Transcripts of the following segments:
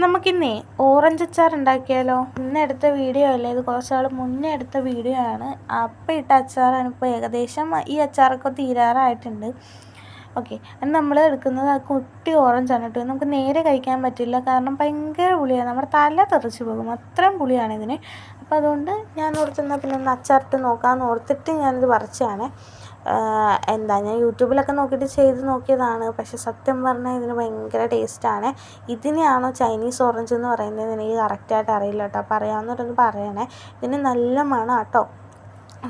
നമുക്കിന്നേ orange അച്ചാർ ഉണ്ടാക്കിയാലോ? ഇന്ന് എടുത്ത വീഡിയോ അല്ലേ? ഇത് കുറച്ച് നാൾ മുന്നേ എടുത്ത വീഡിയോ ആണ്. അപ്പം ഇട്ട അച്ചാറാണ് ഇപ്പോൾ ഏകദേശം ഈ അച്ചാറൊക്കെ തീരാറായിട്ടുണ്ട്. ഓക്കെ. അത് നമ്മൾ എടുക്കുന്നത് കുട്ടി ഓറഞ്ചാണ് കേട്ടോ. നമുക്ക് നേരെ കഴിക്കാൻ പറ്റില്ല. കാരണം ഭയങ്കര പുളിയാണ്. നമ്മുടെ തല തെറിച്ച് പോകും. അത്രയും പുളിയാണ് ഇതിന്. അപ്പോൾ അതുകൊണ്ട് ഞാൻ ഓർത്തുന്ന പിന്നെ ഒന്ന് അച്ചാറിട്ട് നോക്കാമെന്ന് ഓർത്തിട്ട് ഞാനിത് പറിച്ചതാണ്. എന്താ ഞാൻ യൂട്യൂബിലൊക്കെ നോക്കിയിട്ട് ചെയ്ത് നോക്കിയതാണ്. പക്ഷെ സത്യം പറഞ്ഞാൽ ഇതിന് ഭയങ്കര ടേസ്റ്റാണ്. ഇതിനെയാണോ ചൈനീസ് ഓറഞ്ച് എന്ന് പറയുന്നത് എനിക്ക് കറക്റ്റായിട്ട് അറിയില്ല കേട്ടോ. അപ്പോൾ അറിയാവുന്നവരൊന്ന് പറയണേ. ഇതിന് നല്ല മണം കേട്ടോ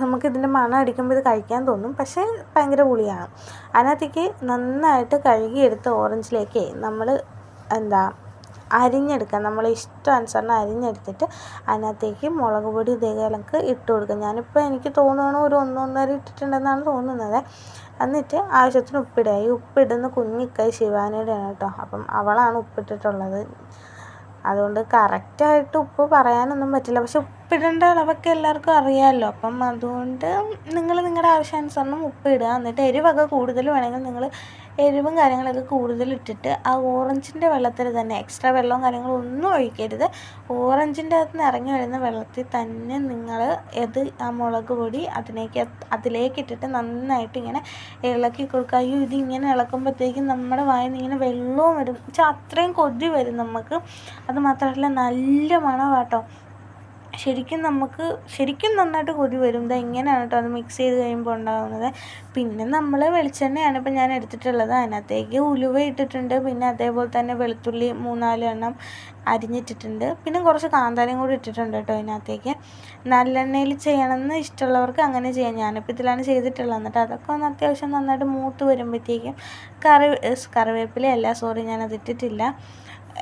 നമുക്കിതിന്റെ മണം അടിക്കുമ്പോൾ ഇത് കഴിക്കാൻ തോന്നും. പക്ഷേ ഭയങ്കര പുളിയാണ്. അതിനകത്തേക്ക് നന്നായിട്ട് കഴുകിയെടുത്ത ഓറഞ്ചിലേക്ക് നമ്മൾ എന്താ അരിഞ്ഞെടുക്കുക നമ്മളെ ഇഷ്ടാനുസരണം അരിഞ്ഞെടുത്തിട്ട് അതിനകത്തേക്ക് മുളക് പൊടി ഇതേ ഇട്ട് കൊടുക്കുക. ഞാനിപ്പോൾ എനിക്ക് തോന്നുന്നു ഒരു ഒന്നൊന്നര ഇട്ടിട്ടുണ്ടെന്നാണ് തോന്നുന്നത്. എന്നിട്ട് ആവശ്യത്തിന് ഉപ്പിടുക. ഈ ഉപ്പിടുന്ന കുഞ്ഞിക്കൈ ശിവാനിയുടെയാണ് കേട്ടോ. അപ്പം അവളാണ് ഉപ്പിട്ടിട്ടുള്ളത്. അതുകൊണ്ട് കറക്റ്റായിട്ട് ഉപ്പ് പറയാനൊന്നും പറ്റില്ല. പക്ഷെ ഉപ്പിടേണ്ട അളവൊക്കെ എല്ലാവർക്കും അറിയാമല്ലോ അപ്പം അതുകൊണ്ട് നിങ്ങൾ നിങ്ങളുടെ ആവശ്യാനുസരണം ഉപ്പിടുക. എന്നിട്ട് എരിവൊക്കെ കൂടുതൽ വേണമെങ്കിൽ നിങ്ങൾ എരിവും കാര്യങ്ങളൊക്കെ കൂടുതൽ ഇട്ടിട്ട് ആ ഓറഞ്ചിന്റെ വെള്ളത്തിൽ തന്നെ എക്സ്ട്രാ വെള്ളവും കാര്യങ്ങളും ഒന്നും ഒഴിക്കരുത്. ഓറഞ്ചിന്റെ അകത്ത് നിന്ന് ഇറങ്ങി വരുന്ന വെള്ളത്തിൽ തന്നെ നിങ്ങൾ ഇത് ആ മുളക് പൊടി അതിലേക്ക് അതിലേക്ക് ഇട്ടിട്ട് നന്നായിട്ട് ഇങ്ങനെ ഇളക്കി കൊടുക്കുക. അയ്യോ ഇത് ഇങ്ങനെ ഇളക്കുമ്പോഴത്തേക്കും നമ്മുടെ വായിൽ നിന്ന് ഇങ്ങനെ വെള്ളവും വരും. വെച്ചാൽ അത്രയും കൊതി വരും നമുക്ക്. അത് മാത്രമല്ല നല്ല മണമാട്ടോ. ശരിക്കും നമുക്ക് ശരിക്കും നന്നായിട്ട് കൊതി വരും. ഇതാ ഇങ്ങനെയാണ് കേട്ടോ അത് മിക്സ് ചെയ്ത് കഴിയുമ്പോൾ ഉണ്ടാകുന്നത് പിന്നെ നമ്മൾ വെളിച്ചെണ്ണയാണ് ഇപ്പം ഞാൻ എടുത്തിട്ടുള്ളത്. അതിനകത്തേക്ക് ഉലുവ ഇട്ടിട്ടുണ്ട്. പിന്നെ അതേപോലെ തന്നെ വെളുത്തുള്ളി മൂന്നാൽ എണ്ണം അരിഞ്ഞിട്ടിട്ടുണ്ട്. പിന്നെ കുറച്ച് കാന്താരം കൂടി ഇട്ടിട്ടുണ്ട് കേട്ടോ അതിനകത്തേക്ക്. നല്ലെണ്ണയിൽ ചെയ്യണമെന്ന് ഇഷ്ടമുള്ളവർക്ക് അങ്ങനെ ചെയ്യാം. ഞാനിപ്പോൾ ഇതിലാണ് ചെയ്തിട്ടുള്ളത്. എന്നിട്ട് അതൊക്കെ ഒന്ന് അത്യാവശ്യം നന്നായിട്ട് മൂത്ത് വരുമ്പോഴത്തേക്കും കറി കറിവേപ്പിലയല്ല സോറി ഞാനത് ഇട്ടിട്ടില്ല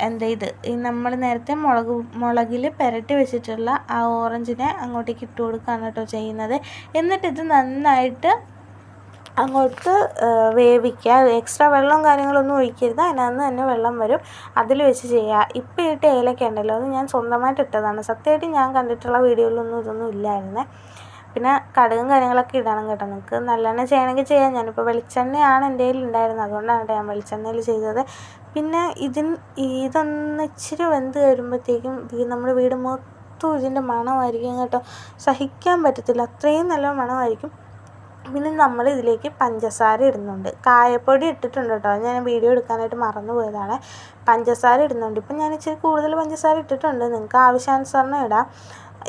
എന്താ ഇത്? ഈ നമ്മൾ നേരത്തെ മുളക് മുളകിൽ പുരട്ടി വെച്ചിട്ടുള്ള ആ ഓറഞ്ചിനെ അങ്ങോട്ടേക്ക് ഇട്ട് കൊടുക്കുകയാണ് കേട്ടോ ചെയ്യുന്നത്. എന്നിട്ട് ഇത് നന്നായിട്ട് അങ്ങോട്ട് വേവിക്കുക. എക്സ്ട്രാ വെള്ളവും കാര്യങ്ങളൊന്നും ഒഴിക്കരുത്. അതിനകത്ത് തന്നെ വെള്ളം വരും. അതിൽ വെച്ച് ചെയ്യുക. ഇപ്പം ഇട്ട ഏലക്ക ഉണ്ടല്ലോ അത് ഞാൻ സ്വന്തമായിട്ട് ഇട്ടതാണ്. സത്യമായിട്ട് ഞാൻ കണ്ടിട്ടുള്ള വീഡിയോയിലൊന്നും ഇതൊന്നും ഇല്ലായിരുന്നേ. പിന്നെ കടുകും കാര്യങ്ങളൊക്കെ ഇടണം കേട്ടോ നിങ്ങൾക്ക് നല്ലെണ്ണ ചെയ്യണമെങ്കിൽ ചെയ്യാം. ഞാനിപ്പോൾ വെളിച്ചെണ്ണയാണ് എന്റെ കയ്യിൽ ഉണ്ടായിരുന്നത് അതുകൊണ്ടാണ് കേട്ടോ ഞാൻ വെളിച്ചെണ്ണയിൽ ചെയ്തത്. പിന്നെ ഇതിന് ഇതൊന്ന് ഇച്ചിരി വെന്ത് വരുമ്പോഴത്തേക്കും നമ്മുടെ വീട് മൊത്തം ഇതിന്റെ മണമായിരിക്കും കേട്ടോ. സഹിക്കാൻ പറ്റത്തില്ല. അത്രയും നല്ല മണമായിരിക്കും. പിന്നെ നമ്മൾ ഇതിലേക്ക് പഞ്ചസാര ഇടുന്നുണ്ട്. കായപ്പൊടി ഇട്ടിട്ടുണ്ട് കേട്ടോ. ഞാൻ വീഡിയോ എടുക്കാനായിട്ട് മറന്നു പോയതാണ്. പഞ്ചസാര ഇടുന്നുണ്ട്. ഇപ്പം ഞാൻ ഇച്ചിരി കൂടുതൽ പഞ്ചസാര ഇട്ടിട്ടുണ്ട്. നിങ്ങൾക്ക് ആവശ്യാനുസരണം ഇടാം.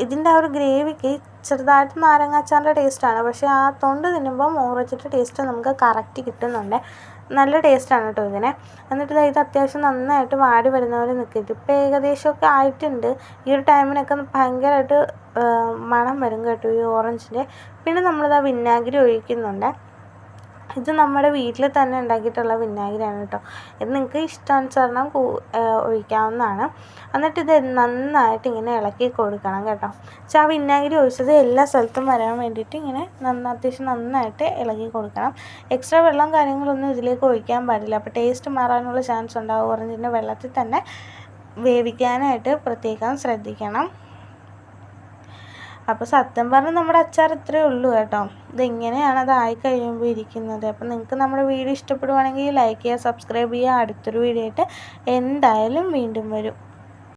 ഇതിന്റെ ആ ഒരു ഗ്രേവിക്ക് ചെറുതായിട്ട് നാരങ്ങാച്ചാറിന്റെ ടേസ്റ്റാണ് പക്ഷേ ആ തൊണ്ട് തിന്നുമ്പോൾ മോറച്ചിട്ട് ടേസ്റ്റ് നമുക്ക് കറക്റ്റ് കിട്ടുന്നുണ്ട്. നല്ല ടേസ്റ്റാണ് കേട്ടോ ഇതിന്. എന്നിട്ട് ഇത് അത്യാവശ്യം നന്നായിട്ട് വാടി വരുന്ന പോലെ നിൽക്കരുത് ഇപ്പോൾ ഏകദേശമൊക്കെ ആയിട്ടുണ്ട്. ഈ ഒരു ടൈമിനൊക്കെ ഭയങ്കരമായിട്ട് മണം വരും കേട്ടോ ഈ ഓറഞ്ചിന്റെ. പിന്നെ നമ്മളിതാ വിനാഗിരി ഒഴിക്കുന്നുണ്ട്. ഇത് നമ്മുടെ വീട്ടിൽ തന്നെ ഉണ്ടാക്കിയിട്ടുള്ള വിനാഗിരിയാണ് കേട്ടോ. ഇത് നിങ്ങൾക്ക് ഇഷ്ടാനുസരണം ഒഴിക്കാവുന്നതാണ്. എന്നിട്ട് ഇത് നന്നായിട്ട് ഇങ്ങനെ ഇളക്കി കൊടുക്കണം കേട്ടോ. പക്ഷെ ആ വിനാഗിരി ഒഴിച്ചത് എല്ലാ സ്ഥലത്തും വരാൻ വേണ്ടിയിട്ട് ഇങ്ങനെ നന്ന അത്യാവശ്യം നന്നായിട്ട് ഇളക്കി കൊടുക്കണം. എക്സ്ട്രാ വെള്ളം കാര്യങ്ങളൊന്നും ഇതിലേക്ക് ഒഴിക്കാൻ പാടില്ല. അപ്പോൾ ടേസ്റ്റ് മാറാനുള്ള ചാൻസ് ഉണ്ടാവും. ഓറഞ്ചിന്റെ വെള്ളത്തിൽ തന്നെ വേവിക്കാനായിട്ട് പ്രത്യേകം ശ്രദ്ധിക്കണം. അപ്പോൾ സത്യം പറഞ്ഞാൽ നമ്മുടെ അച്ചാർ ഇത്രയേ ഉള്ളൂ കേട്ടോ. ഇതെങ്ങനെയാണ് അതായി കഴിയുമ്പോൾ ഇരിക്കുന്നത്? അപ്പോൾ നിങ്ങൾക്ക് നമ്മുടെ വീഡിയോ ഇഷ്ടപ്പെടുവാണെങ്കിൽ ലൈക്ക് ചെയ്യുക സബ്സ്ക്രൈബ് ചെയ്യുക. അടുത്തൊരു വീഡിയോ ആയിട്ട് എന്തായാലും വീണ്ടും വരും.